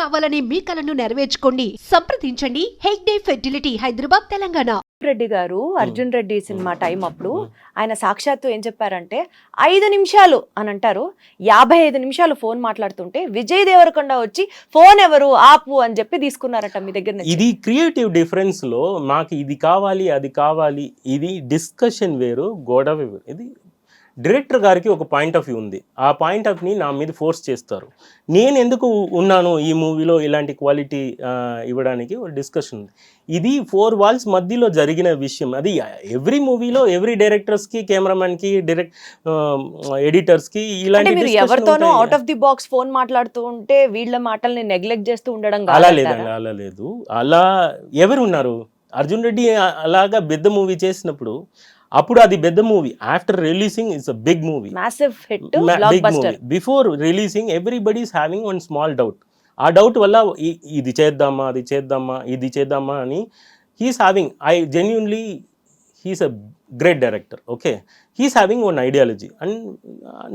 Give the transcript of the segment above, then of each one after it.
కావాలనే మీ కలను నెరవేర్చుకోండి. సంప్రదించండి. హెగ్డే ఫెర్టిలిటీ హైదరాబాద్ తెలంగాణ. రెడ్డి గారు అర్జున్ రెడ్డి సినిమా టైం అప్పుడు ఆయన సాక్షాత్తు ఏం చెప్పారంటే ఐదు నిమిషాలు అని అంటారు. యాభై ఐదు నిమిషాలు ఫోన్ మాట్లాడుతుంటే విజయ్ దేవరకొండ వచ్చి ఫోన్ ఎవరు? ఆపు అని చెప్పి తీసుకున్నారట మీ దగ్గర ఇది క్రియేటివ్ డిఫరెన్స్లో మాకు ఇది కావాలి అది కావాలి ఇది డిస్కషన్ వేరు గొడవ వేరు. ఇది డైరెక్టర్ గారికి ఒక పాయింట్ ఆఫ్ వ్యూ ఉంది. ఆ పాయింట్ ఆఫ్ని నా మీద ఫోర్స్ చేస్తారు. నేను ఎందుకు ఉన్నాను ఈ మూవీలో ఇలాంటి క్వాలిటీ ఇవ్వడానికి? ఒక డిస్కషన్ ఉంది. ఇది ఫోర్ వాల్స్ మధ్యలో జరిగిన విషయం. అది ఎవ్రీ మూవీలో ఎవ్రీ డైరెక్టర్స్కి కెమెరామెన్కి డైరెక్ట్ ఎడిటర్స్కి ఇలాంటి ఎవరితోనో. Out of the box phone మాట్లాడుతూ ఉంటే వీళ్ళ మాటల్ని నెగ్లెక్ట్ చేస్తూ ఉండడం అలా? లేదండి అలా లేదు. అలా ఎవరు ఉన్నారు? అర్జున్ రెడ్డి అలాగా పెద్ద మూవీ చేసినప్పుడు అప్పుడు అది పెద్ద movie. After releasing it's a big movie hit big movie before releasing everybody is having one small doubt ఆ డౌట్ వల్ల ఇది చేద్దామా అది చేద్దామా ఇది చేద్దామా అని he's having I genuinely he's a great director okay he's having one ideology and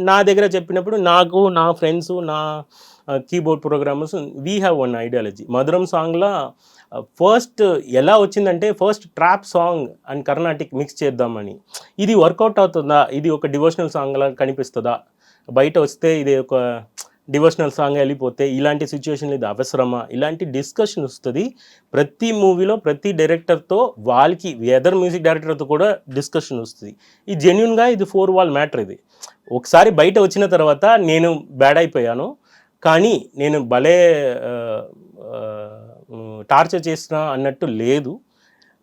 నా దగ్గర చెప్పినప్పుడు నాకు నా ఫ్రెండ్స్ నా keyboard programmers we have one ideology Madhuram సాంగ్లో ఫస్ట్ ఎలా వచ్చిందంటే first trap song and Carnatic mix చేద్దామని. ఇది వర్కౌట్ అవుతుందా? ఇది ఒక డివోషనల్ సాంగ్ లా కనిపిస్తుందా? బయట వస్తే ఇది ఒక డివోషనల్ సాంగ్ వెళ్ళిపోతే ఇలాంటి సిచ్యువేషన్ ఇది అవసరమా? ఇలాంటి డిస్కషన్ వస్తుంది. ప్రతి మూవీలో ప్రతి డైరెక్టర్తో వాళ్ళకి వెదర్ మ్యూజిక్ డైరెక్టర్తో కూడా డిస్కషన్ వస్తుంది. ఈ జెన్యున్గా ఇది ఫోర్ వాల్ మ్యాటర్ ఇది. ఒకసారి బయట వచ్చిన తర్వాత నేను బ్యాడ్ అయిపోయాను. కానీ నేను భలే టార్చర్ చేసిన అన్నట్టు లేదు.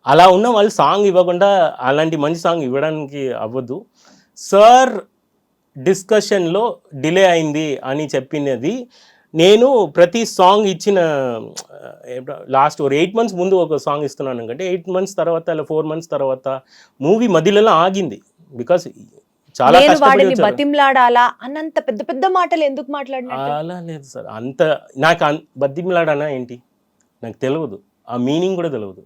అలా ఉన్న వాళ్ళు సాంగ్ ఇవ్వకుండా అలాంటి మంచి సాంగ్ ఇవ్వడానికి అవ్వదు. సార్ డిస్కషన్లో డిలే అయింది అని చెప్పినది. నేను ప్రతి సాంగ్ ఇచ్చిన లాస్ట్ ఒక ఎయిట్ మంత్స్ ముందు ఒక సాంగ్ ఇస్తున్నాను. అంటే ఎయిట్ మంత్స్ తర్వాత అలా ఫోర్ మంత్స్ తర్వాత మూవీ మధ్యలో ఆగింది. బికాస్ చాలా వాడిని. బతిమ్లాడాలా అన్నంత పెద్ద పెద్ద మాటలు ఎందుకు మాట్లాడినట్టు? అలా లేదు సార్. అంత నాకు బద్దిమిలాడనా ఏంటి? నాకు తెలియదు ఆ మీనింగ్ కూడా తెలియదు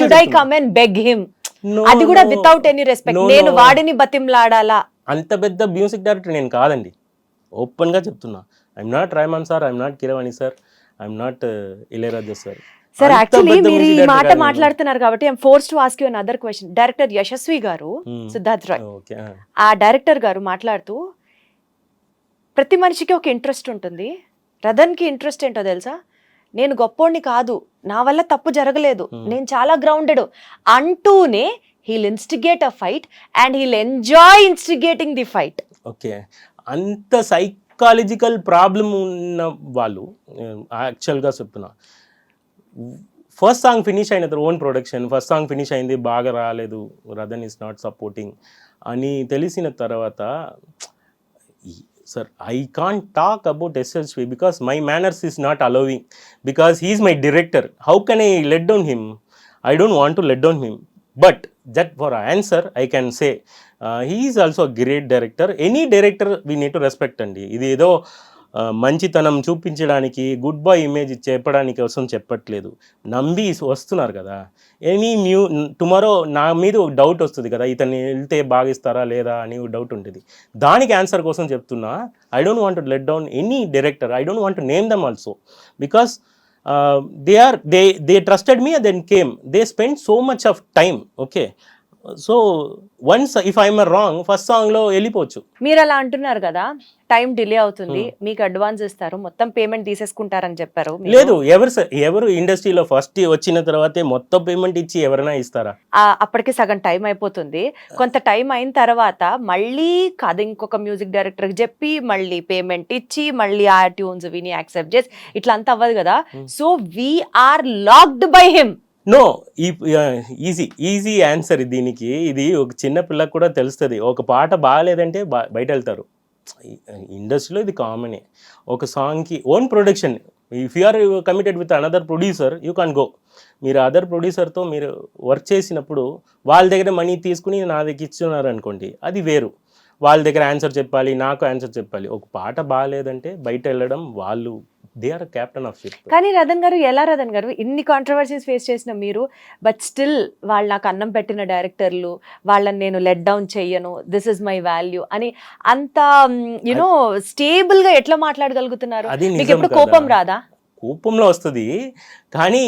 should I. Come and beg him అది కూడా. వితౌట్ ఎనీ రెస్పెక్ట్ నేను. వాడిని బతిమ్లాడాలా? అంత పెద్ద మ్యూజిక్ డైరెక్టర్ నేను కాదండి. ఓపెన్గా చెప్తున్నా. I'm not Rahman sir I'm not Keeravani sir I'm not Ilaiyaraaja sir sir actually మీరు ఈ మాట. మాట్లాడుతున్నారు కాబట్టి I'm force to ask you other question director Yashasvi గారు Hmm. సిద్ధార్థ్ రాయ్ ఓకే ఆ డైరెక్టర్ గారు మాట్లాడుతూ ప్రతి మనిషికి ఒక ఇంట్రెస్ట్ ఉంటుంది. రథన్కి ఇంట్రెస్ట్ ఏంటో తెలుసా? నేను గొప్పోడిని కాదు నా వల్ల తప్పు జరగలేదు. నేను చాలా గ్రౌండెడ్ అంటూనే he'll instigate a fight and he'll enjoy instigating the fight okay. అంత సైకాలజికల్ ప్రాబ్లం ఉన్న వాళ్ళు యాక్చువల్గా చెప్తున్నా. ఫస్ట్ సాంగ్ ఫినిష్ అయిన తర్వాత own production first song finish అయింది బాగా రాలేదు రదన్ ఈస్ నాట్ సపోర్టింగ్ అని తెలిసిన తర్వాత sir I can't talk about S S V because my manners is not allowing because he is my director how can I let down him I don't want to let down him but that for answer I can say he is also great director any director we need to respect అండి ఇది ఏదో uh, మంచితనం చూపించడానికి good boy image చెప్పడానికి కోసం చెప్పట్లేదు. నమ్మి వస్తున్నారు కదా. ఎనీ న్యూ టుమారో నా మీద ఒక డౌట్ వస్తుంది కదా. ఇతన్ని వెళ్తే బాగిస్తారా లేదా అని డౌట్ ఉంటుంది. దానికి ఆన్సర్ కోసం చెప్తున్నా I don't want to let down any director I don't want to name them also because they are they they trusted me then came they spend so much of time okay so once if I'm wrong first సాంగ్లో వెళ్ళిపోవచ్చు. మీరు అలా అంటున్నారు కదా time delay అవుతుంది మీకు advance ఇస్తారు మొత్తం పేమెంట్ తీసేసుకుంటారని చెప్పారు. లేదు ఎవరు ఎవరు ఇండస్ట్రీలో ఫస్ట్ వచ్చిన తర్వాతే మొత్తం పేమెంట్ ఇచ్చి ఎవరైనా ఇస్తారా? అప్పటికి సగం టైం అయిపోతుంది. కొంత టైం అయిన తర్వాత మళ్ళీ కథ ఇంకొక మ్యూజిక్ డైరెక్టర్ చెప్పి మళ్ళీ పేమెంట్ ఇచ్చి మళ్ళీ ఆ ట్యూన్స్ విని యాక్సెప్ట్ చేసి ఇట్లా అంతా అవ్వదు కదా. So we're locked by him no ఈ ఈజీ ఈజీ ఆన్సర్ దీనికి. ఇది ఒక చిన్న పిల్లకు కూడా తెలుస్తుంది. ఒక పాట బాగాలేదంటే బా- బయట వెళ్తారు ఇండస్ట్రీలో ఇది కామనే ఒక సాంగ్కి own production if you are committed with another producer you can go మీరు అదర్ ప్రొడ్యూసర్తో మీరు వర్క్ చేసినప్పుడు వాళ్ళ దగ్గర మనీ తీసుకుని నా దగ్గర ఇచ్చున్నారు అనుకోండి అది వేరు. వాళ్ళ దగ్గర ఆన్సర్ చెప్పాలి నాకు ఆన్సర్ చెప్పాలి. ఒక పాట బాగాలేదంటే బయట వెళ్ళడం వాళ్ళు they are captain of ship కానీ రతన్ గారు ఎలా రతన్ గారు? ఇన్ని కాంట్రవర్సీస్ ఫేస్ చేసిన మీరు బట్ స్టిల్ వాళ్ళు నాకు అన్నం పెట్టిన డైరెక్టర్లు వాళ్ళని నేను లెట్ డౌన్ చెయ్యను దిస్ ఇస్ మై వాల్యూ అని అంత యునో స్టేబుల్గా ఎట్లా మాట్లాడగలుగుతున్నారు? మీకు ఎప్పుడు. కోపం రాదా? కోపంలో వస్తుంది. కానీ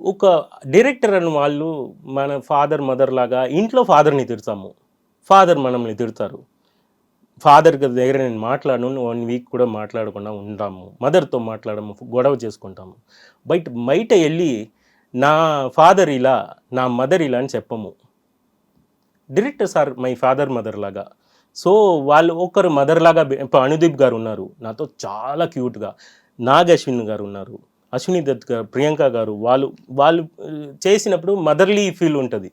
ఒక డైరెక్టర్ అని వాళ్ళు మన ఫాదర్ మదర్ లాగా ఇంట్లో ఫాదర్ని తిడతాము. ఫాదర్ మనల్ని తిడతారు. ఫాదర్ దగ్గర నేను మాట్లాడను వన్ వీక్ కూడా మాట్లాడకుండా ఉంటాము మదర్తో మాట్లాడము గొడవ చేసుకుంటాము. బయట బయట వెళ్ళి నా ఫాదర్ ఇలా నా మదర్ ఇలా అని చెప్పము. Direct sir my father mother లాగా. సో వాళ్ళు ఒకరు మదర్ లాగా ఇప్పుడు అనుదీప్ గారు ఉన్నారు. నాతో చాలా క్యూట్గా నాగ్ అశ్విన్ గారు ఉన్నారు. అశ్విని దత్ గారు ప్రియాంక గారు వాళ్ళు వాళ్ళు uh, చేసినప్పుడు మదర్లీ ఫీల్ ఉంటుంది.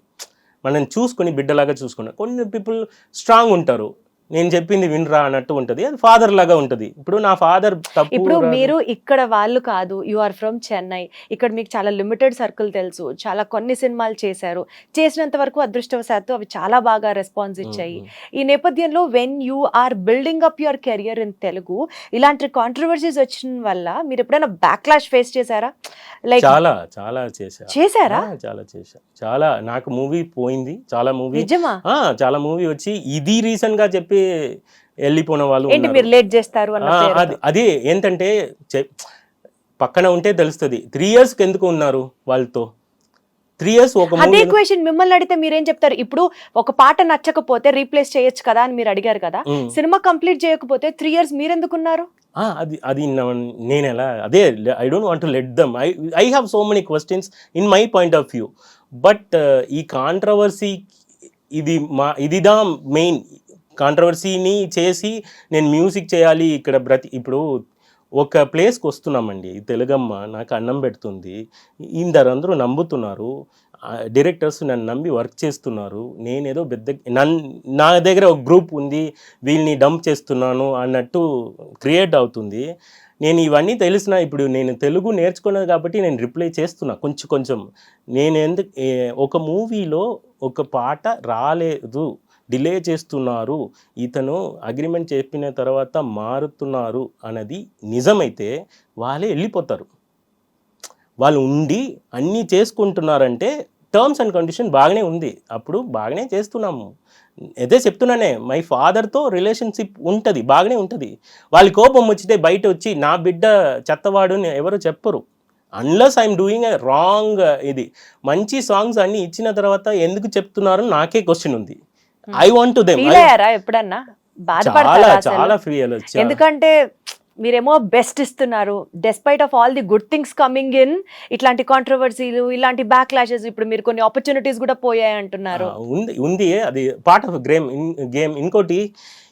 మనం చూసుకొని బిడ్డలాగా చూసుకున్నాం కొన్ని పీపుల్ స్ట్రాంగ్ ఉంటారు. నేను చెప్పింది వినరా అన్నట్టు ఉంటుంది. అది ఫాదర్ లాగా ఉంటుంది. ఇప్పుడు నా ఫాదర్ ఇప్పుడు. మీరు ఇక్కడ వాళ్ళు కాదు. యు ఆర్ ఫ్రమ్ చెన్నై ఇక్కడ మీకు చాలా లిమిటెడ్ సర్కిల్ తెలుసు. చాలా కొన్ని సినిమాలు చేశారు. చేసినంత వరకు అదృష్టవశాత్తు అవి చాలా బాగా రెస్పాన్స్ ఇచ్చాయి. ఈ నేపథ్యంలో when you are building up your career in Telugu ఇలాంటి కాంట్రవర్సీస్ వచ్చిన వల్ల మీరు ఎప్పుడైనా బ్యాక్లాష్ ఫేస్ చేశారా? లైక్ చాలా చాలా చేశా. చేశారా? చాలా చేశా. చాలా నాకు మూవీ పోయింది. చాలా మూవీ నిజమా? చాలా మూవీ వచ్చి ఇది రీసెంట్గా చెప్పి వెళ్ళిపోయిన వాళ్ళు ఏంటి. మీరు లేట్ చేస్తారు. అది అదే ఏంటంటే పక్కన ఉంటే తెలుస్తుంది. త్రీ ఇయర్స్ ఎందుకు ఉన్నారు వాళ్ళతో? త్రీ ఇయర్స్ ఒక అదే క్వశ్చన్ మిమ్మల్ని అడిగితే మీరేం చెప్తారు? ఇప్పుడు ఒక పాట నచ్చకపోతే రీప్లేస్ చేయొచ్చు కదా అని మీరు అడిగారు కదా. సినిమా కంప్లీట్ చేయకపోతే త్రీ ఇయర్స్ మీరెందుకున్నారు? అది అది నేను ఎలా అదే I don't want to let them I I have so many questions in my point of view but ఈ కాంట్రవర్సీ ఇది మా ఇదిదా మెయిన్ కాంట్రవర్సీని చేసి నేను మ్యూజిక్ చేయాలి ఇక్కడ బ్రతి ఇప్పుడు ఒక ప్లేస్కి వస్తున్నామండి తెలుగమ్మ నాకు అన్నం పెడుతుంది ఇందరందరూ నమ్ముతున్నారు డైరెక్టర్స్ నన్ను నమ్మి వర్క్ చేస్తున్నారు నేనేదో పెద్ద నన్ నా దగ్గర ఒక గ్రూప్ ఉంది వీళ్ళని డంప్ చేస్తున్నాను అన్నట్టు క్రియేట్ అవుతుంది. నేను ఇవన్నీ తెలిసిన ఇప్పుడు నేను తెలుగు నేర్చుకున్నది కాబట్టి నేను రిప్లై చేస్తున్నా కొంచెం కొంచెం. నేను ఎందుకు ఒక మూవీలో ఒక పాట రాలేదు. డిలే చేస్తున్నారు ఇతను అగ్రిమెంట్ చెప్పిన తర్వాత మారుతున్నారు అన్నది నిజమైతే వాళ్ళే వెళ్ళిపోతారు వాళ్ళు ఉండి అన్నీ చేసుకుంటున్నారంటే టర్మ్స్ అండ్ కండిషన్ బాగానే ఉంది. అప్పుడు బాగానే చేస్తున్నాము. అదే చెప్తున్నానే మై ఫాదర్తో రిలేషన్షిప్ ఉంటుంది బాగానే ఉంటుంది. వాళ్ళ కోపం వచ్చితే బయట వచ్చి నా బిడ్డ చెత్తవాడు అని ఎవరు చెప్పరు. Unless I'm doing a wrong ఇది. మంచి సాంగ్స్ అన్నీ ఇచ్చిన తర్వాత ఎందుకు చెప్తున్నారు నాకే క్వశ్చన్ ఉంది. ఐ వాంట్ దెమ్ ఫీల్ అయ్యారా ఎప్పుడన్నా? బాధపడతారా? చాలా వచ్చా ఎందుకంటే మీరేమో బెస్ట్ ఇస్తున్నారు. Despite of all the good things coming in ఇట్లాంటి కాంట్రవర్సీలు ఇలాంటి బ్యాక్ క్లాషెస్ ఇప్పుడు మీరు కొన్ని ఆపర్చునిటీస్ కూడా పోయాయి అంటున్నారు. ఉంది ఉంది. అది పార్ట్ ఆఫ్ గేమ్ గేమ్ ఇంకోటి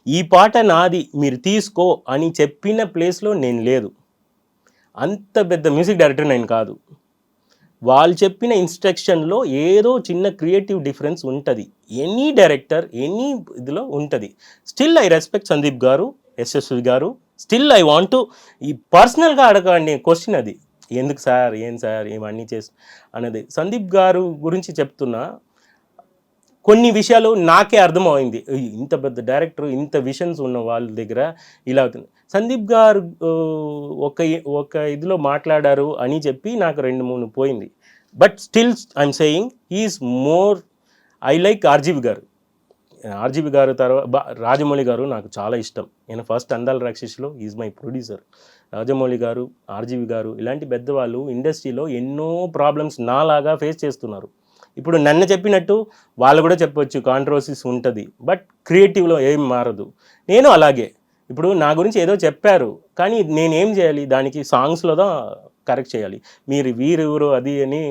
ఈ పాట నాది మీరు తీసుకో అని చెప్పిన ప్లేస్లో నేను లేదు. అంత పెద్ద మ్యూజిక్ డైరెక్టర్ నేను కాదు. వాళ్ళు చెప్పిన ఇన్స్ట్రక్షన్లో ఏదో చిన్న క్రియేటివ్ డిఫరెన్స్ ఉంటుంది. ఎనీ డైరెక్టర్ ఎనీ ఇదిలో ఉంటుంది. స్టిల్ ఐ రెస్పెక్ట్ సందీప్ గారు యశస్వి గారు. స్టిల్ ఐ వాంట్ ఈ పర్సనల్గా అడగండి క్వశ్చన్ అది. ఎందుకు సార్ ఏం సార్ ఇవన్నీ చేసి అన్నది. సందీప్ గారు గురించి చెప్తున్నా కొన్ని విషయాలు నాకే అర్థమైంది ఇంత పెద్ద డైరెక్టర్ ఇంత విషన్స్ ఉన్న వాళ్ళ దగ్గర ఇలా అవుతుంది సందీప్ గారు ఒక ఒక ఇదిలో మాట్లాడారు అని చెప్పి నాకు రెండు మూడు పోయింది. But still I'm saying is more I like RGV garu. RGV garu తర్వాత రాజమౌళి గారు నాకు చాలా ఇష్టం. నేను ఫస్ట్ అందాల రాక్షసులో is my producer. Rajamouli garu RGV garu ఇలాంటి పెద్దవాళ్ళు ఇండస్ట్రీలో ఎన్నో ప్రాబ్లమ్స్ నాలాగా ఫేస్ చేస్తున్నారు. ఇప్పుడు నన్ను చెప్పినట్టు వాళ్ళు కూడా చెప్పొచ్చు కాంట్రవర్సీస్ ఉంటుంది. బట్ క్రియేటివ్లో ఏం మారదు. నేను అలాగే. ఇప్పుడు నా గురించి ఏదో చెప్పారు కానీ నేనేం చేయాలి? దానికి సాంగ్స్లో కరెక్ట్ చేయాలి. మీరు వీరెవరు అది అని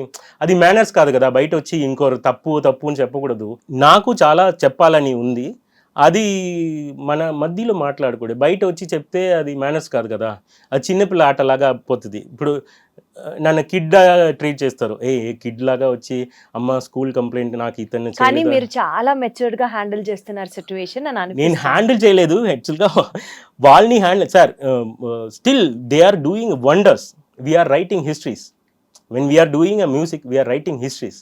అది మేనర్స్ కాదు కదా బయట వచ్చి ఇంకోరు తప్పు తప్పు అని చెప్పకూడదు. నాకు చాలా చెప్పాలని ఉంది. అది మన మధ్యలో మాట్లాడకూడదు. బయట వచ్చి చెప్తే అది మేనర్స్ కాదు కదా. అది చిన్నపిల్ల ఆటలాగా పోతుంది. ఇప్పుడు నన్ను కిడ్ ట్రీట్ చేస్తారు. ఏ కిడ్ లాగా వచ్చి అమ్మ స్కూల్ కంప్లైంట్ నాకు ఇతన్ని కానీ చేయలేదా?" మీరు చాలా మెచ్యూర్డ్గా హ్యాండిల్ చేస్తున్నారు సిచ్యువేషన్ నేను హ్యాండిల్ చేయలేదు. యాక్చువల్గా వాళ్ళని handle sir still they are doing wonders. We're writing histories. When we're doing a music we're writing histories.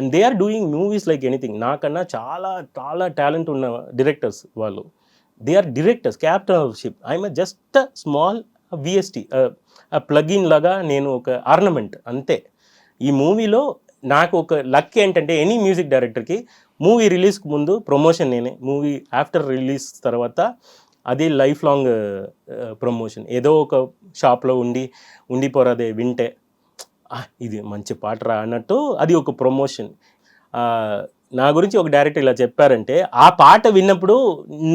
And they are doing movies like anything నాకన్నా చాలా చాలా టాలెంట్ ఉన్న డైరెక్టర్స్ వాళ్ళు. They are directors captain of ship I'm just small VST plugin లాగా నేను ఒక ornament అంతే. ఈ మూవీలో నాకు ఒక లక్ ఏంటంటే ఎనీ మ్యూజిక్ డైరెక్టర్కి మూవీ రిలీజ్కి ముందు ప్రమోషన్ నేనే. మూవీ ఆఫ్టర్ రిలీజ్ తర్వాత అది లైఫ్ లాంగ్ ప్రమోషన్ ఏదో ఒక షాప్లో ఉండి ఉండిపోరాదే వింటే. ఇది మంచి పాట రా అన్నట్టు అది ఒక ప్రమోషన్. నా గురించి ఒక డైరెక్టర్ ఇలా చెప్పారంటే ఆ పాట విన్నప్పుడు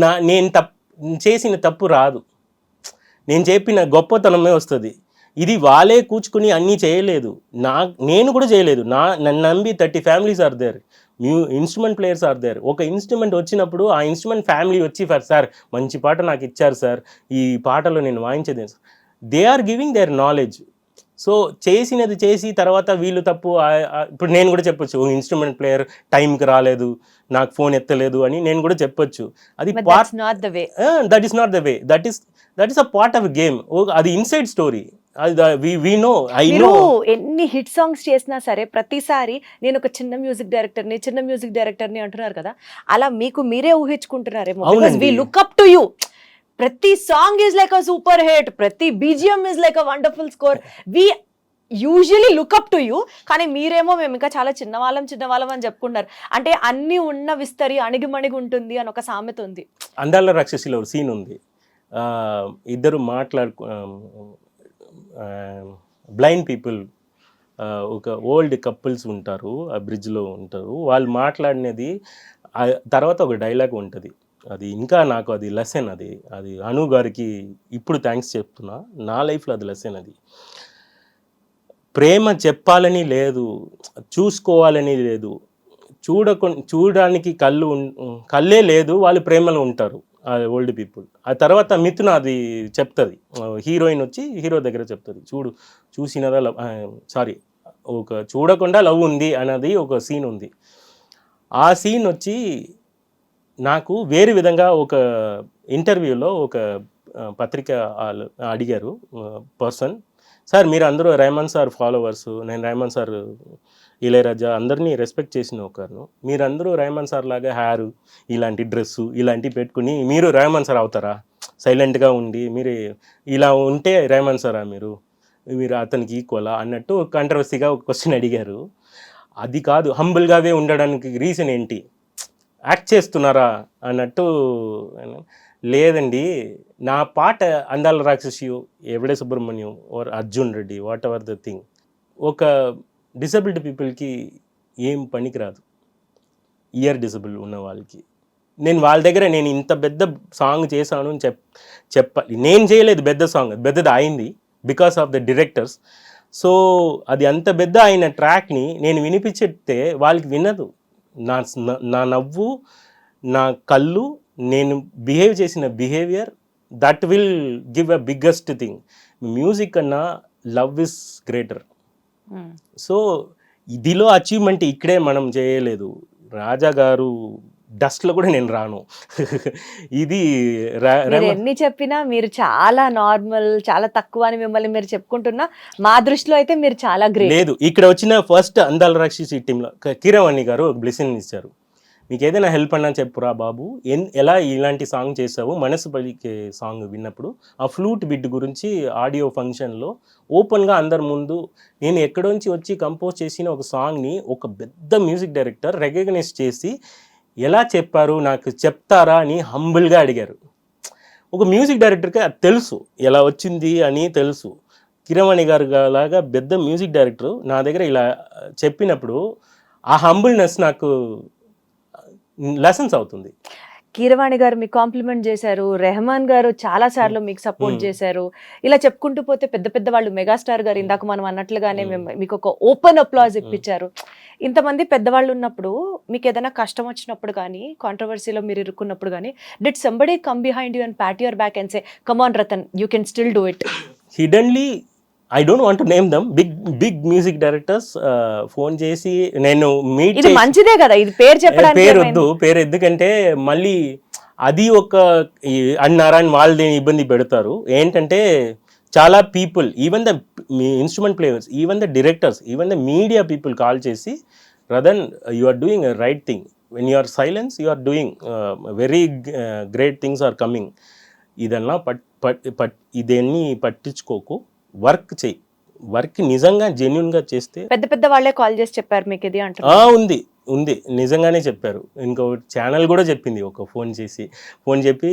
నా నేను తప్ చేసిన తప్పు రాదు. నేను చెప్పిన గొప్పతనమే వస్తుంది. ఇది వాళ్ళే కూర్చుకుని అన్నీ చేయలేదు. నా నేను కూడా చేయలేదు. నా నన్ను నమ్మి థర్టీ ఫ్యామిలీస్ ఆర్ దేర్. మ్యూ ఇన్స్ట్రుమెంట్ ప్లేయర్స్ ఆర్ దేర్. ఒక ఇన్స్ట్రుమెంట్ వచ్చినప్పుడు ఆ ఇన్స్ట్రుమెంట్ ఫ్యామిలీ వచ్చి ఫర్ సార్ మంచి పాట నాకు ఇచ్చారు సార్ ఈ పాటలో నేను వాయించేది they are giving their knowledge. So చేసినది చేసి తర్వాత వీళ్ళు తప్పు ఇప్పుడు నేను కూడా చెప్పొచ్చు ఇన్స్ట్రుమెంట్ ప్లేయర్ టైంకి రాలేదు నాకు ఫోన్ ఎత్తలేదు అని నేను కూడా చెప్పొచ్చు. అది part not the way that is not the way that is that is a part of game అది ఇన్సైడ్ స్టోరీ అది వి నో ఐ మీరు నో ఎన్ని హిట్ సాంగ్స్ చేసినా సరే ప్రతిసారి నేను ఒక చిన్న మ్యూజిక్ డైరెక్టర్ని చిన్న మ్యూజిక్ డైరెక్టర్ని అంటున్నారు కదా అలా మీకు మీరే ఊహించుకుంటున్నారేమో. We look up to you ప్రతి song is like a super hit ప్రతి BGM is like a wonderful score we usually look up to you కానీ మీరేమో మేము ఇంకా చాలా చిన్నవాళ్ళం చిన్నవాళ్ళం అని చెప్పుకుంటారు. అంటే అన్ని ఉన్న విస్తరి అణిగిమణిగి ఉంటుంది అని ఒక సామెత ఉంది. అందాల రాక్షసిలో ఒక సీన్ ఉంది. ఇద్దరు మాట్లాడుకు బ్లైండ్ పీపుల్ ఒక ఓల్డ్ కపుల్స్ ఉంటారు ఆ బ్రిడ్జ్లో ఉంటారు. వాళ్ళు మాట్లాడినది తర్వాత ఒక డైలాగ్ ఉంటుంది. అది ఇంకా నాకు అది లెసన్ అది. అది అను గారికి ఇప్పుడు థ్యాంక్స్ చెప్తున్నా. నా లైఫ్లో అది లెసన్ అది. ప్రేమ చెప్పాలని లేదు చూసుకోవాలని లేదు. చూడకు చూడడానికి కళ్ళు కళ్ళే లేదు వాళ్ళు ప్రేమలో ఉంటారు ఓల్డ్ పీపుల్ ఆ తర్వాత మిథున అది చెప్తుంది. హీరోయిన్ వచ్చి హీరో దగ్గర చెప్తుంది. చూడు చూసినదా లవ్ సారీ ఒక చూడకుండా లవ్ ఉంది అన్నది ఒక సీన్ ఉంది. ఆ సీన్ వచ్చి నాకు వేరే విధంగా ఒక ఇంటర్వ్యూలో ఒక పత్రిక వాళ్ళు అడిగారు పర్సన్. సార్ మీరు అందరూ రైమన్ సార్ ఫాలోవర్స్ నేను రైమన్ సార్ ఇళయరాజా అందరినీ రెస్పెక్ట్ చేసిన ఒకరు మీరందరూ రైమన్ సార్ లాగా హ్యారు ఇలాంటి డ్రెస్సు ఇలాంటివి పెట్టుకుని మీరు రైమన్ సార్ అవుతారా? సైలెంట్గా ఉండి మీరు ఇలా ఉంటే రైమన్ సారా మీరు? మీరు అతనికి ఈక్వలా? అన్నట్టు కంట్రవర్సీగా ఒక క్వశ్చన్ అడిగారు. అది కాదు హంబుల్గావే ఉండడానికి రీజన్ ఏంటి? యాక్ట్ చేస్తున్నారా అన్నట్టు లేదండి. నా పాట Andala Rakshasi Evade Subramanyam or Arjun Reddy whatever the thing ఒక డిసబిలిటీ పీపుల్కి ఏం పనికిరాదు. ఇయర్ డిసబుల్ ఉన్న వాళ్ళకి. నేను వాళ్ళ దగ్గర నేను ఇంత పెద్ద సాంగ్ చేశాను అని చెప్ చెప్పాలి. నేను చేయలేదు పెద్ద సాంగ్ పెద్దది అయింది because of the directors so అది అంత పెద్ద అయిన ట్రాక్ని నేను వినిపించితే వాళ్ళకి వినదు. నా నా నవ్వు నా కళ్ళు నేను బిహేవ్ చేసిన behaviour that will give a biggest thing. Music కన్నా లవ్ ఇస్ గ్రేటర్. సో ఇదిలో అచీవ్మెంట్ ఇక్కడే మనం చేయలేదు. రాజా గారు డస్ట్లో కూడా నేను రాను. ఇది ఎన్ని చెప్పినా మీరు చాలా నార్మల్ చాలా తక్కువ అని మిమ్మల్ని మీరు చెప్పుకుంటున్నా మా దృష్టిలో అయితే మీరు చాలా గ్రేట్ లేదు ఇక్కడ వచ్చిన ఫస్ట్ అందాల రాక్షసి టీంలో కిరవాణి గారు ఒక బ్లెస్సింగ్ ఇచ్చారు. మీకు ఏదైనా హెల్ప్ అన్నా చెప్పురా బాబు ఎన్ ఎలా ఇలాంటి సాంగ్ చేసావు? మనసు పలికే సాంగ్ విన్నప్పుడు ఆ ఫ్లూట్ బిడ్ గురించి ఆడియో ఫంక్షన్లో ఓపెన్గా అందరి ముందు నేను ఎక్కడోంచి వచ్చి కంపోజ్ చేసిన ఒక సాంగ్ని ఒక పెద్ద మ్యూజిక్ డైరెక్టర్ రికగ్నైజ్ చేసి ఎలా చెప్పారు నాకు చెప్తారా అని హంబుల్గా అడిగారు. ఒక మ్యూజిక్ డైరెక్టర్కి అది తెలుసు ఎలా వచ్చింది అని తెలుసు. కిరమణి గారు లాగా పెద్ద మ్యూజిక్ డైరెక్టర్ నా దగ్గర ఇలా చెప్పినప్పుడు ఆ హంబుల్నెస్ నాకు లెసన్స్ అవుతుంది. కీరవాణి గారు మీకు కాంప్లిమెంట్ చేశారు రెహమాన్ గారు చాలా సార్లు మీకు సపోర్ట్. చేశారు ఇలా చెప్పుకుంటూ పోతే పెద్ద పెద్ద వాళ్ళు మెగాస్టార్ గారు ఇందాక మనం అన్నట్లుగానే మీకు ఒక ఓపెన్ అప్లాజ్. ఇప్పించారు ఇంతమంది పెద్దవాళ్ళు ఉన్నప్పుడు మీకు ఏదైనా కష్టం వచ్చినప్పుడు కానీ కాంట్రవర్సీలో మీరు ఇరుక్కున్నప్పుడు కానీ did somebody come behind you and pat your back and say come on Rathan you can still do it hiddenly I don't want name them big big music directors phone చేసి నేను మీట్ ఇది మంచిదే కదా ఇది పేరు చెప్పడానికి పేరు? వద్దు పేరు ఎందుకంటే మళ్ళీ అది ఒక అని వాళ్ళు దీన్ని ఇబ్బంది పెడతారు. ఏంటంటే చాలా people even the instrument players even the directors even the media people call చేసి Rathan you are doing right thing when you are silence you are doing very great things are coming ఇదన్నా పట్ పట్ పట్ ఇదన్నీ పట్టించుకోకు. Work చేయి. Work నిజంగా జెన్యున్గా చేస్తే పెద్ద పెద్ద వాళ్ళే కాల్ చేసి చెప్పారు మీకు ఇది అంటారు ఆ ఉంది. ఉంది. నిజంగానే చెప్పారు. ఇంకో ఛానల్ కూడా చెప్పింది. ఒక ఫోన్ చేసి ఫోన్ చెప్పి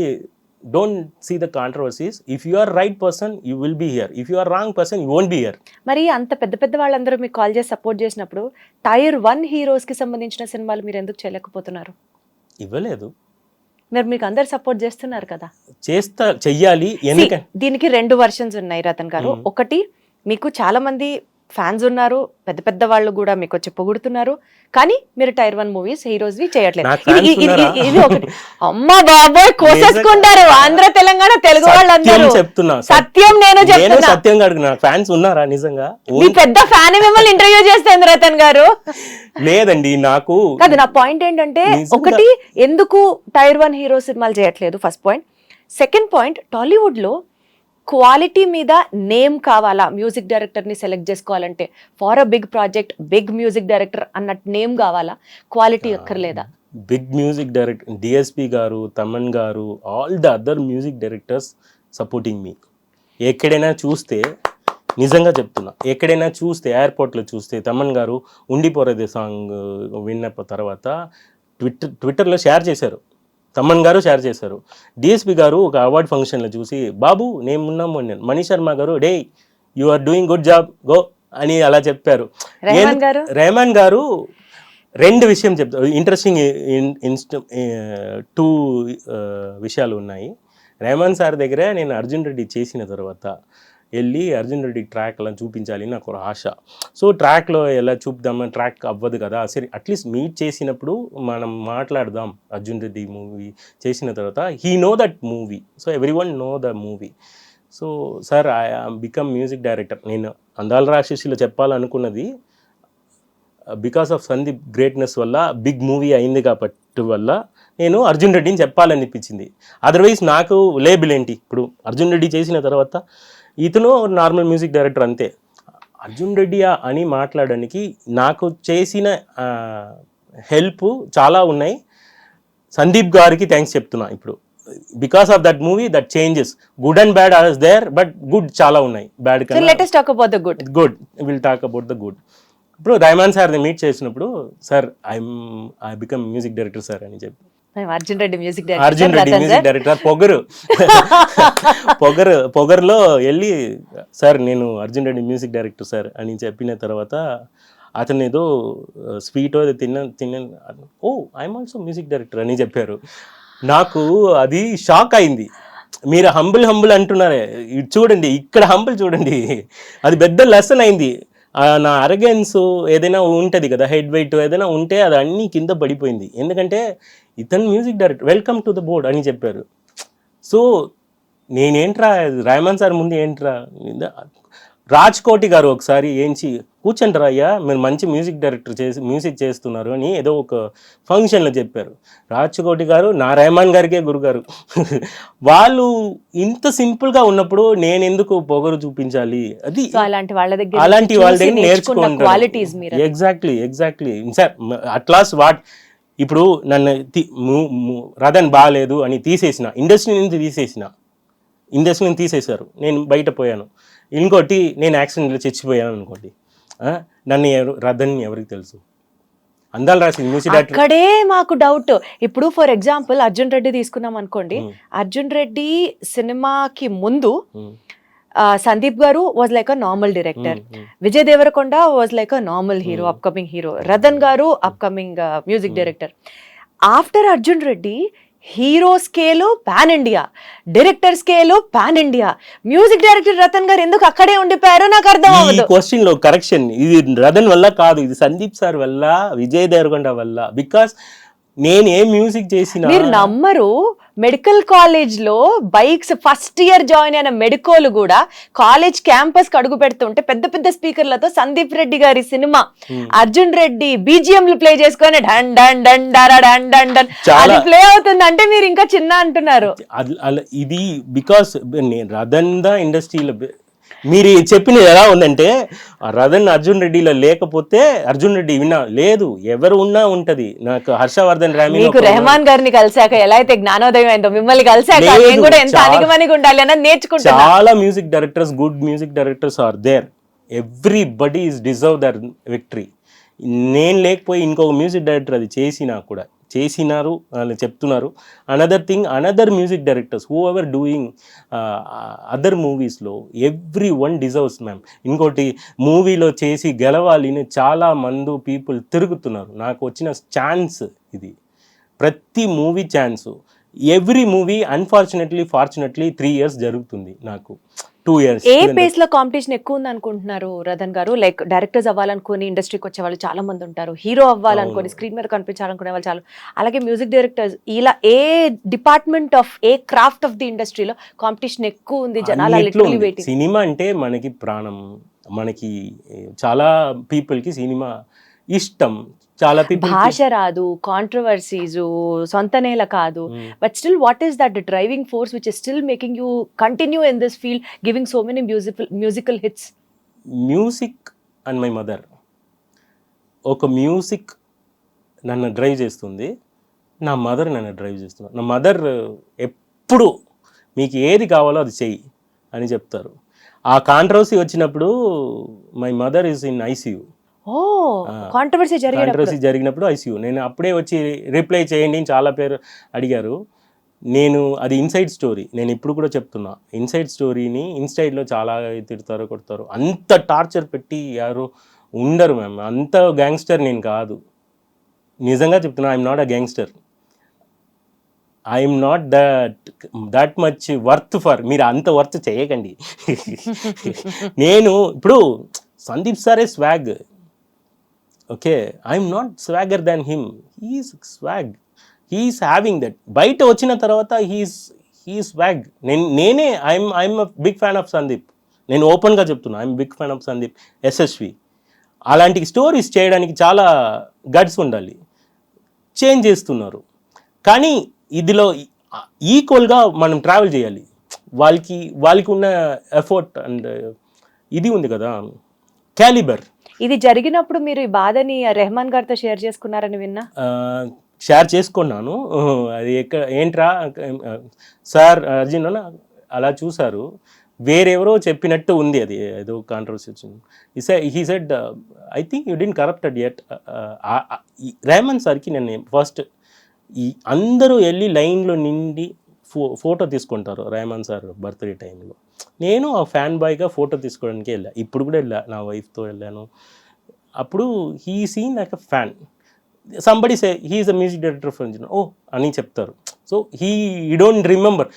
don't see the controversies if you are right person you will be here if you are wrong person you won't be here మరి అంత పెద్ద పెద్ద వాళ్ళందరూ మీకు కాల్ చేసి సపోర్ట్ చేసినప్పుడు టైర్ వన్ హీరోస్కి సంబంధించిన సినిమాలు మీరు ఎందుకు చేయలేకపోతున్నారు? ఇవ్వలేదు. మీరు మీకు అందరు సపోర్ట్ చేస్తున్నారు కదా చేస్తా చెయ్యాలి దీనికి రెండు వర్షన్స్ ఉన్నాయి రతన్ గారు. ఒకటి మీకు చాలా మంది ఫ్యాన్స్ ఉన్నారు పెద్ద పెద్ద వాళ్ళు కూడా మీకు వచ్చి పొగుడుతున్నారు. కానీ మీరు టైర్ వన్ మూవీస్ హీరోస్ వి చేయట్లేదు. ఇది- ఒకటి. అమ్మ బాబోయ్ కోసేసుకుంటారు. ఆంధ్ర తెలంగాణ తెలుగు వాళ్ళందరూ. చెప్తున్నా. సత్యం నేను నేను చెప్తున్నా. సత్యంగా అడుగుతున్నా ఫ్యాన్స్ ఉన్నారా నిజంగా? మీ పెద్ద ఫ్యాన్ మిమ్మల్ని ఇంటర్వ్యూ చేస్తుంది రతన్ గారు. లేదండి నాకు కాదు నా పాయింట్ ఏంటంటే ఒకటి ఎందుకు టైర్ వన్ హీరో సినిమాలు చేయట్లేదు? ఫస్ట్ పాయింట్ సెకండ్ పాయింట్ టాలీవుడ్లో క్వాలిటీ మీద నేమ్ కావాలా? మ్యూజిక్ డైరెక్టర్ని సెలెక్ట్ చేసుకోవాలంటే for a big project big music director అన్నట్టు నేమ్ కావాలా? క్వాలిటీ అక్కర్లేదా? Big music director DSP garu Thaman garu all the other music directors supporting me. ఎక్కడైనా చూస్తే నిజంగా చెప్తున్నా ఎక్కడైనా చూస్తే ఎయిర్పోర్ట్లో చూస్తే తమన్ గారు ఉండిపోరేదే సాంగ్ విన్న తర్వాత ట్విట్టర్ ట్విట్టర్లో షేర్ చేశారు. తమన్ గారు షేర్ చేశారు. డిఎస్పి గారు ఒక అవార్డ్ ఫంక్షన్లో చూసి బాబు నేను ఉన్నాము అన్నాను మణి శర్మ గారు day you are doing good job go అని అలా చెప్పారు. రెహమాన్ ఏం- గారు? రెహమాన్ గారు రెండు విషయం చెప్తారు ఇంట్రెస్టింగ్ ఇన్స్ట టూ విషయాలు ఉన్నాయి. రెహమాన్ సార్ దగ్గర నేను అర్జున్ రెడ్డి చేసిన తర్వాత వెళ్ళి అర్జున్ రెడ్డి ట్రాక్ అలా చూపించాలి నాకు ఒక ఆశ. సో ట్రాక్లో ఎలా చూపుదామని ట్రాక్ అవ్వదు కదా. సరే అట్లీస్ట్ మీట్ చేసినప్పుడు మనం మాట్లాడదాం అర్జున్ రెడ్డి మూవీ చేసిన తర్వాత. He know that movie so every one know the movie so sir I become music director నేను అందాల రాక్షసిలో చెప్పాలనుకున్నది బికాస్ ఆఫ్ సందీప్ గ్రేట్నెస్ వల్ల బిగ్ మూవీ అయింది కాబట్టి వల్ల నేను అర్జున్ రెడ్డిని చెప్పాలనిపించింది. అదర్వైజ్ నాకు లేబుల్ ఏంటి? ఇప్పుడు అర్జున్ రెడ్డి చేసిన తర్వాత ఇతను నార్మల్ మ్యూజిక్ డైరెక్టర్ అంతే. అర్జున్ రెడ్డి అని మాట్లాడడానికి నాకు చేసిన హెల్ప్ చాలా ఉన్నాయి. సందీప్ గారికి థ్యాంక్స్ చెప్తున్నా ఇప్పుడు. Because of that movie that changes. Good and bad are there but good చాలా ఉన్నాయి. Bad latest talk about the good good. Will talk about the good. ఇప్పుడు రెహమాన్ సార్ని మీట్ చేసినప్పుడు sir I'm I become music director sir అని చెప్పి. Arjun Reddy music Arjun Reddy director music director పొగరు. పొగరు పొగరులో వెళ్ళి సార్ నేను Arjun Reddy music director sir అని చెప్పిన తర్వాత అతను ఏదో స్వీట్ ఏదో తిన్న తిన్న oh I'm also music director అని చెప్పారు. నాకు అది షాక్ అయింది. మీరు హంబుల్ హంబుల్ అంటున్నారే. చూడండి ఇక్కడ హంబుల్ చూడండి. అది పెద్ద లెసన్ అయింది. నా అరగెన్స్ ఏదైనా ఉంటుంది కదా హెడ్ వెయిట్ ఏదైనా ఉంటే అది అన్నీ కింద పడిపోయింది. ఎందుకంటే ఇతను music director. Welcome to the board అని చెప్పారు. సో నేనేంట్రా రాయమాన్ సార్ ముందు ఏంట్రా? రాజ్ కోటి గారు ఒకసారి ఏంచి కూర్చోండి అయ్యా మీరు మంచి మ్యూజిక్ డైరెక్టర్ చేసి మ్యూజిక్ చేస్తున్నారు అని ఏదో ఒక ఫంక్షన్లో చెప్పారు. రాజ్ కోటి గారు నా రెహమాన్ గారికే గురుగారు. వాళ్ళు ఇంత సింపుల్గా ఉన్నప్పుడు నేను ఎందుకు పొగరు చూపించాలి? అది అలాంటి వాళ్ళ దగ్గర అలాంటి వాళ్ళ దగ్గర నేర్చుకుంటారు ఎగ్జాక్ట్లీ ఎగ్జాక్ట్లీ సార్ అట్లాస్ వాట్ ఇప్పుడు నన్ను రథన్ బాగాలేదు అని తీసేసిన ఇండస్ట్రీ నుంచి తీసేసిన ఇండస్ట్రీ నుంచి తీసేశారు. నేను బయట పోయాను. ఇంకోటి నేను యాక్సిడెంట్లో చచ్చిపోయాను అనుకోండి. నన్ను ఎవరు రథన్ ఎవరికి తెలుసు? అందాలు రాసింది మ్యూజిక్ అక్కడే మాకు డౌట్ ఇప్పుడు ఫర్ ఎగ్జాంపుల్ అర్జున్ రెడ్డి తీసుకున్నాం అనుకోండి. అర్జున్ రెడ్డి సినిమాకి ముందు Sandeep garu was like a normal director. Vijay Deverakonda was like a normal hero. Upcoming hero Rathan garu upcoming music director after Arjun Reddy hero scale pan India director scale pan India music director Rathan garu ఎందుకు అక్కడే ఉండిపోయారో నాకు అర్థం అవ్వదు. క్వశ్చన్లో correction ఇది రథన్ వల్ల కాదు ఇది సందీప్ సార్ వల్ల విజయ్ దేవరకొండ వల్ల. బికాస్ నేను ఏ మ్యూజిక్ చేసినా మీరు నమ్మరు మెడికల్ కాలేజ్లో బైక్స్ ఫస్ట్ ఇయర్ జాయిన్ అయిన మెడికోలు కూడా కాలేజ్ క్యాంపస్కి అడుగు పెడుతుంటే పెద్ద పెద్ద స్పీకర్లతో సందీప్ రెడ్డి గారి సినిమా Hmm. అర్జున్ రెడ్డి బీజిఎంలు ప్లే చేసుకొని డర డన్ డన్ డన్ చాలా- అది ప్లే అవుతుంది అంటే మీరు ఇంకా చిన్న అంటున్నారు ఇది బికాస్ ద ఇండస్ట్రీలో మీరు చెప్పినది ఎలా ఉందంటే రథన్ అర్జున్ రెడ్డిలో లేకపోతే అర్జున్ రెడ్డి విన్నా లేదు ఎవరు ఉన్నా ఉంటది. నాకు హర్షవర్ధన్ రామి మీకు రెహమాన్ గారిని కలిసాక ఎలా అయితే జ్ఞానోదయం అయిందో మిమ్మల్ని కలిసాక నేను కూడా ఎంత చాలా- అనిగమనిగా ఉండాలి అన్నది నేర్చుకుంటున్నా. చాలా music directors good music directors are there everybody is deserve their victory నేను లేకపోయి ఇంకొక మ్యూజిక్ డైరెక్టర్ అది చేసినా కూడా చేసినారు అని చెప్తున్నారు. Another thing another music directors whoever doing other మూవీస్లో ఎవ్రీ వన్ డిజర్వ్స్ మ్యామ్ ఇంకోటి మూవీలో చేసి గెలవాలి అని చాలా మంది పీపుల్ తిరుగుతున్నారు. నాకు వచ్చిన ఛాన్స్ ఇది. ప్రతి movie chance every movie unfortunately fortunately three years జరుగుతుంది నాకు. టూ ఇయర్స్ ఏ పేస్లో కాంపిటీషన్ ఎక్కువ ఉంది అనుకుంటున్నారు రతన్ గారు? లైక్ డైరెక్టర్స్ అవ్వాలనుకుని ఇండస్ట్రీకి వచ్చే వాళ్ళు చాలా మంది ఉంటారు. హీరో అవ్వాలనుకుని. స్క్రీన్ మీద కనిపించాలనుకునే వాళ్ళు చాలా అలాగే మ్యూజిక్ డైరెక్టర్స్ ఇలా a department of a craft of the ఇండస్ట్రీలో కాంపిటీషన్ ఎక్కువ ఉంది జనాలు సినిమా అంటే మనకి ప్రాణం మనకి చాలా పీపుల్కి సినిమా ఇష్టం. చాలా భాష రాదు కాంట్రవర్సీస్ సొంత నేల కాదు. But still what is that driving force which is still making you continue in this field giving so many musical musical hits music and my mother ఒక మ్యూజిక్ నన్ను డ్రైవ్ చేస్తుంది. నా మదర్ నన్ను డ్రైవ్ చేస్తున్నారు నా మదర్ ఎప్పుడు మీకు ఏది కావాలో అది చెయ్యి అని చెప్తారు. ఆ కాంట్రవర్సీ వచ్చినప్పుడు my mother is in ICU oh controversy జరిగినప్పుడు. కాంట్రవర్సీ జరిగినప్పుడు ఐసీయూ. నేను అప్పుడే వచ్చి రిప్లై చేయండి అని చాలా పేరు అడిగారు. నేను అది ఇన్సైడ్ స్టోరీ నేను ఇప్పుడు కూడా చెప్తున్నా. ఇన్సైడ్ స్టోరీని ఇన్సైడ్లో చాలా తిడతారు కొడతారు అంత టార్చర్ పెట్టి ఎవరు ఉండరు మ్యామ్ అంత గ్యాంగ్స్టర్ నేను కాదు. నిజంగా చెప్తున్నా I'm not a gangster I'm not that that much worth for మీరు అంత వర్త్ చేయకండి. నేను ఇప్పుడు సందీప్ సారే swag okay I'm not swagger than him he's swag he's having that బయట వచ్చిన తర్వాత హీఈస్ హీఈస్ స్వాగ్ నేను నేనే I'm I'm big fan of Sandeep నేను ఓపెన్గా చెప్తున్నా I'm big fan of Sandeep SSV అలాంటి స్టోరీస్ చేయడానికి చాలా గడ్స్ ఉండాలి. చేంజ్ చేస్తున్నారు. కానీ ఇదిలో ఈక్వల్గా మనం ట్రావెల్ చేయాలి. వాళ్ళకి వాళ్ళకి ఉన్న ఎఫర్ట్ అండ్ ఇది ఉంది కదా క్యాలిబర్ ఇది జరిగినప్పుడు మీరు ఈ బాధని రెహమాన్ గారితో షేర్ చేసుకున్నారని విన్నా? షేర్ చేసుకున్నాను. అది ఎక్కడ ఏంట్రా సార్ అర్జున్ అలా చూశారు. వేరెవరో చెప్పినట్టు ఉంది అది ఏదో కాంట్రవర్సీ వచ్చింది. He said I think you didn't corrupted at Rahman సార్కి నేను ఫస్ట్ ఈ అందరూ వెళ్ళి లైన్లో నిండి ఫో ఫోటో తీసుకుంటారు రేమన్ సార్ బర్త్డే టైంలో. నేను ఆ ఫ్యాన్ బాయ్గా ఫోటో తీసుకోవడానికి వెళ్ళా. ఇప్పుడు కూడా వెళ్ళా నా వైఫ్తో వెళ్ళాను. అప్పుడు he seen like a fan. Somebody say he's a music director for oh అని చెప్తారు. So he you don't remember.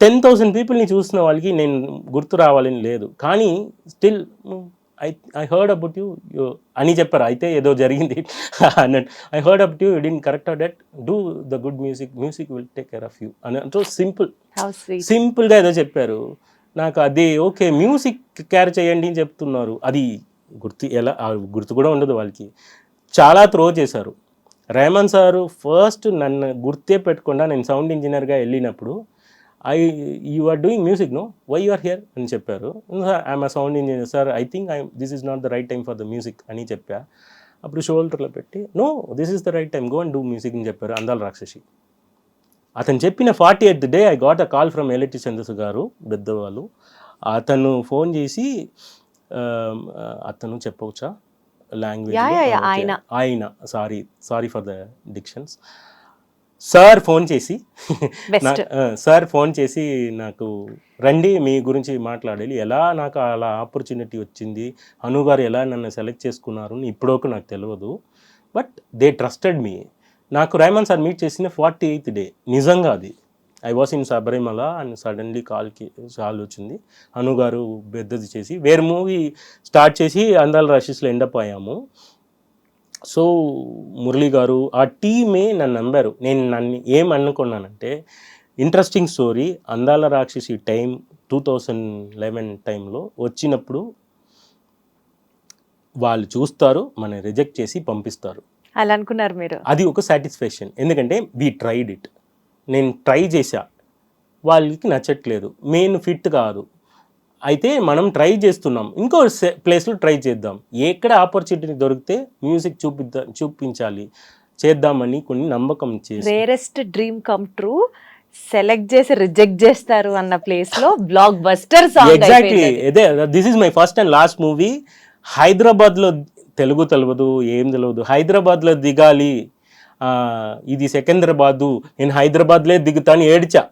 Ten thousand పీపుల్ని చూసిన వాళ్ళకి నేను గుర్తు రావాలని లేదు. కానీ still I I heard about you you అని చెప్పారు. అయితే ఏదో జరిగింది. అన్నట్టు I heard about you didn't correct that do the good music music will take care of you అని అంటే సింపుల్ సింపుల్గా ఏదో చెప్పారు. నాకు అది ఓకే మ్యూజిక్ క్యార్ చేయండి అని చెప్తున్నారు. అది గుర్తు ఎలా గుర్తు కూడా ఉండదు వాళ్ళకి. చాలా త్రో చేశారు. రేమన్ సారు ఫస్ట్ నన్ను గుర్తే పెట్టకుండా నేను సౌండ్ ఇంజనీర్గా వెళ్ళినప్పుడు I you are doing music no why you are here అని చెప్పారు. I'm a sound engineer sir I think I this is not the right time for the music అని చెప్పా. అప్పుడు షోల్డర్లో పెట్టి no this is the right time go and do music అని చెప్పారు అందాల రాక్షసి. అతను చెప్పిన forty eighth day I got a call from ఎలక్టి చంద్రసు గారు పెద్దవాళ్ళు. అతను ఫోన్ చేసి ఆ, అతను చెప్పవచ్చా? లాంగ్వేజ్. ఆయన. Sorry sorry for the dictions sir phone చేసి సార్ ఫోన్ చేసి నాకు రండి మీ గురించి మాట్లాడాలి. ఎలా నాకు అలా ఆపర్చునిటీ వచ్చింది? అను గారు ఎలా నన్ను సెలెక్ట్ చేసుకున్నారు అని ఇప్పటివరకు నాకు తెలియదు బట్ దే ట్రస్టెడ్ మీ. నాకు రైమన్ సార్ మీట్ చేసిన ఫార్టీ ఎయిత్ డే. నిజంగా అది. I was in Sabarimala and suddenly కాల్కి call వచ్చింది. అను గారు పెద్దది చేసి వేరే మూవీ స్టార్ట్ చేసి అందాల రషెస్లో ఎండప్ అయ్యాము. సో మురళి గారు ఆ టీమే నన్ను నమ్మారు. నేను నన్ను ఏం అనుకున్నానంటే ఇంట్రెస్టింగ్ స్టోరీ. అందాల రాక్షసి టైం టూ థౌజండ్ లెవెన్ టైంలో వచ్చినప్పుడు వాళ్ళు చూస్తారు మన రిజెక్ట్ చేసి పంపిస్తారు. అలా అనుకున్నారు మీరు? అది ఒక సాటిస్ఫాక్షన్. ఎందుకంటే వీ ట్రైడ్ ఇట్. నేను ట్రై చేశా. వాళ్ళకి నచ్చట్లేదు. మెయిన్ ఫిట్ కాదు. అయితే మనం ట్రై చేస్తున్నాం. ఇంకో ప్లేస్లో ట్రై చేద్దాం. ఎక్కడ ఆపర్చునిటీ దొరికితే మ్యూజిక్ చూపిద్దాం చూపించాలి. చేద్దామని కొన్ని నమ్మకం చేసి. Rarest dream come true. Select చేసి రిజెక్ట్ చేస్తారు అన్న ప్లేస్లో బ్లాక్ బస్టర్ సాంగ్ ఎగ్జాక్ట్లీ. అదే this is my first and last movie. హైదరాబాద్లో తెలుగు తెలియదు ఏం తెలియదు హైదరాబాద్లో దిగాలి. ఆ, ఇది సికింద్రాబాదు. నేను హైదరాబాద్లే దిగుతాను ఏడ్చా.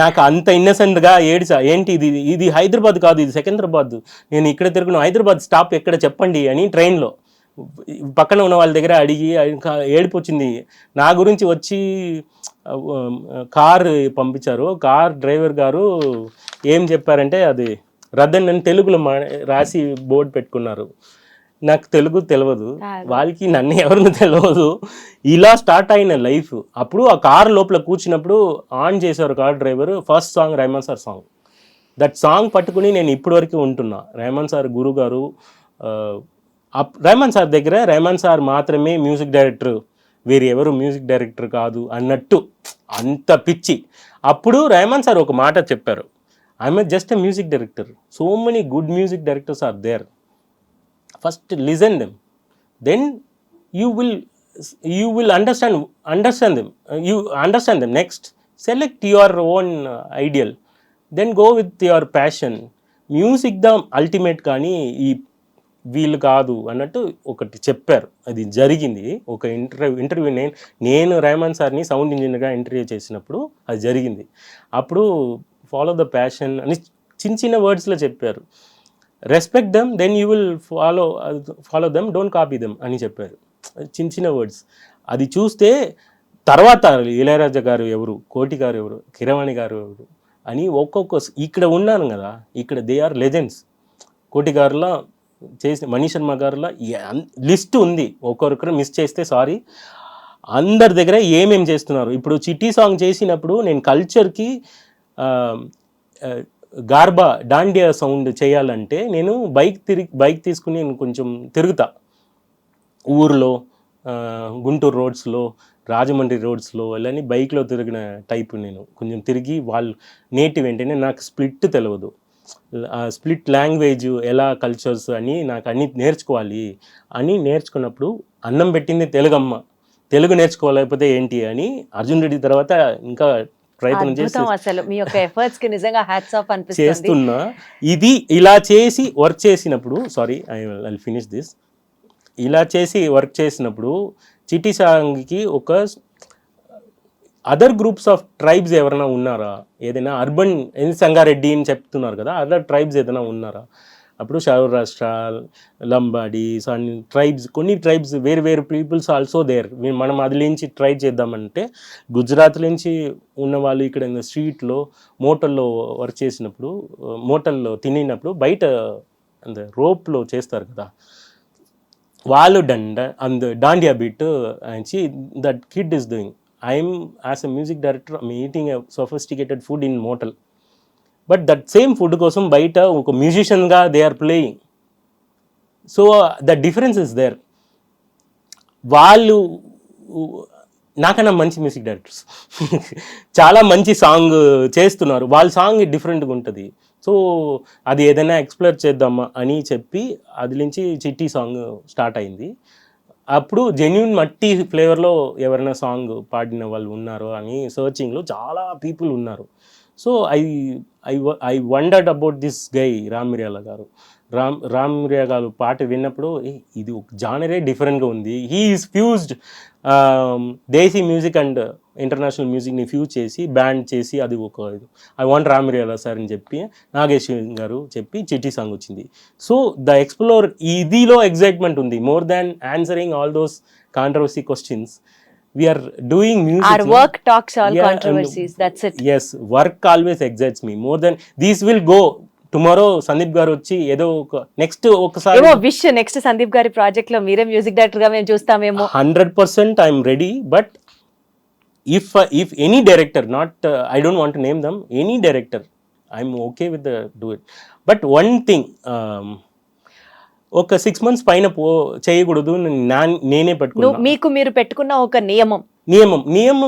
నాకు అంత ఇన్నసెంట్గా గా ఏంటి ఇది? ఇది హైదరాబాద్ కాదు ఇది సికింద్రాబాద్. నేను ఇక్కడ తిరుగును హైదరాబాద్ స్టాప్ ఎక్కడ చెప్పండి అని ట్రైన్లో పక్కన ఉన్న వాళ్ళ దగ్గర అడిగి ఇంకా ఏడుపు వచ్చింది. నా గురించి వచ్చి కార్ పంపించారు. కార్ డ్రైవర్ గారు ఏం చెప్పారంటే అది రద్దన్ అని తెలుగులో మా రాసి బోర్డు పెట్టుకున్నారు. నాకు తెలుగు తెలియదు వాళ్ళకి నన్ను ఎవరిని తెలియదు ఇలా స్టార్ట్ అయిన లైఫ్. అప్పుడు ఆ కార్ లోపల కూర్చున్నప్పుడు ఆన్ చేశారు car driver. First song Rahman sir song. That song పట్టుకుని నేను ఇప్పటి వరకు ఉంటున్నా. రెహమాన్ సార్ గురువు గారు రెహమాన్ సార్ దగ్గర రెహమాన్ సార్ మాత్రమే మ్యూజిక్ డైరెక్టర్. వేరే ఎవరు మ్యూజిక్ డైరెక్టర్ కాదు అన్నట్టు. అంత పిచ్చి. అప్పుడు రెహమాన్ సార్ ఒక మాట చెప్పారు. I'm just a music director. So many good music directors are there. First listen them. Then you will you will understand understand them. You understand them. Next select your own ideal. Then go with your passion. Music the ultimate కానీ ఈ వీళ్ళు కాదు అన్నట్టు ఒకటి చెప్పారు. అది జరిగింది. ఒక ఇంటర్వ్యూ ఇంటర్వ్యూ నేను నేను రెహమాన్ సార్ని సౌండ్ ఇంజనీర్గా ఇంటర్వ్యూ చేసినప్పుడు అది జరిగింది. అప్పుడు ఫాలో ద ప్యాషన్ అని చిన్న చిన్న వర్డ్స్లో చెప్పారు. Respect them then you will follow follow them don't copy them అని చెప్పారు. చిన్న చిన్న వర్డ్స్ అది చూస్తే తర్వాత ఇళయరాజా గారు ఎవరు కోటి గారు ఎవరు కిరవాణి గారు ఎవరు అని ఒక్కొక్క ఇక్కడ ఉన్నాను కదా ఇక్కడ దే ఆర్ లెజెండ్స్ కోటి గారులా చేసిన మనీష్ శర్మ గారులా లిస్ట్ ఉంది. ఒక్కొక్కరు మిస్ చేస్తే సారీ అందరి దగ్గర ఏమేం చేస్తున్నారు? ఇప్పుడు చిట్టి సాంగ్ చేసినప్పుడు నేను కల్చర్కి గార్బా డాండియా సౌండ్ చేయాలంటే నేను బైక్ తిరిగి బైక్ తీసుకుని నేను కొంచెం తిరుగుతా. ఊర్లో గుంటూరు రోడ్స్లో రాజమండ్రి రోడ్స్లో వెళ్ళని బైక్లో తిరిగిన టైప్ నేను కొంచెం తిరిగి వాళ్ళు నేటివ్ ఏంటంటే నాకు స్ప్లిట్ తెలియదు స్ప్లిట్ లాంగ్వేజ్ ఎలా కల్చర్స్ అని నాకు అన్ని నేర్చుకోవాలి అని నేర్చుకున్నప్పుడు అన్నం పెట్టింది తెలుగమ్మ. తెలుగు నేర్చుకోలేకపోతే ఏంటి అని అర్జున్ రెడ్డి తర్వాత ఇంకా ప్రయత్నం చేసి అసలు. మీ యొక్క ఎఫర్ట్స్కి నిజంగా హ్యాట్స్ ఆఫ్ అనిపిస్తుంది. చేస్తున్నా. ఇది ఇలా చేసి వర్క్ చేసినప్పుడు sorry I I finish this ఇలా చేసి వర్క్ చేసినప్పుడు చిట్టి సాంగ్కి ఒక అదర్ గ్రూప్స్ ఆఫ్ ట్రైబ్స్ ఎవరైనా ఉన్నారా? ఏదైనా అర్బన్ సంగారెడ్డి అని చెప్తున్నారు కదా అదర్ ట్రైబ్స్ ఏదైనా ఉన్నారా? అప్పుడు సౌరాష్ట్ర లంబాడీస్ అండ్ ట్రైబ్స్ కొన్ని ట్రైబ్స్ వేరు వేరు పీపుల్స్ ఆల్సో దేర్. మనం అదిలించి ట్రై చేద్దామంటే గుజరాత్ నుంచి ఉన్న వాళ్ళు ఇక్కడ స్ట్రీట్లో మోటల్లో వర్క్ చేసినప్పుడు మోటల్లో తినినప్పుడు బయట అంత రోప్లో చేస్తారు కదా. వాళ్ళు డండ and dandiya beat అంచి that kid is doing. I'm as a music director eating sophisticated food in motel. But that same food కోసం బయట ఒక మ్యూజిషియన్గా they are playing so the difference is there వాళ్ళు నాకన్నా మంచి మ్యూజిక్ డైరెక్టర్స్ చాలా మంచి సాంగ్ చేస్తున్నారు. వాళ్ళ సాంగ్ డిఫరెంట్గా ఉంటుంది. సో అది ఏదైనా ఎక్స్ప్లోర్ చేద్దామా అని చెప్పి అది నుంచి చిట్టి సాంగ్ స్టార్ట్ అయింది. అప్పుడు జెన్యున్ మట్టి ఫ్లేవర్లో ఎవరైనా సాంగ్ పాడిన వాళ్ళు ఉన్నారో అని సర్చింగ్లో చాలా పీపుల్ ఉన్నారు. So I I I wondered about this guy Ram Miryala garu. Ram Ram మిర్యా గారు పాట విన్నప్పుడు ఇది ఒక జానరే డిఫరెంట్గా ఉంది. He is fused desi music and international మ్యూజిక్ని fuse చేసి బ్యాండ్ చేసి అది ఒక I want Ram Miryala sir అని చెప్పి నాగేష్ గారు చెప్పి చిట్టి సాంగ్ వచ్చింది. సో ద ఎక్స్ప్లోర్ ఇదిలో ఎగ్జైట్మెంట్ ఉంది. More than answering all those controversy questions we are doing music work talks all controversies that's it yes work always excites me more then these will go tomorrow Sandeep garu వచ్చి ఏదో ఒక next ఒకసారి ఏమో wish next Sandeep గారి ప్రాజెక్ట్లో మీరే music డైరెక్టర్గా మేము చూస్తామేమో. Hundred percent I'm ready but if if any director not I don't want name them any director I'm okay with do it but one thing ఒక సిక్స్ మంత్స్ పైన పో చేయకూడదు నేనే పట్టుకున్నా. మీకు మీరు పెట్టుకున్న ఒక నియమం. నియమం నియమం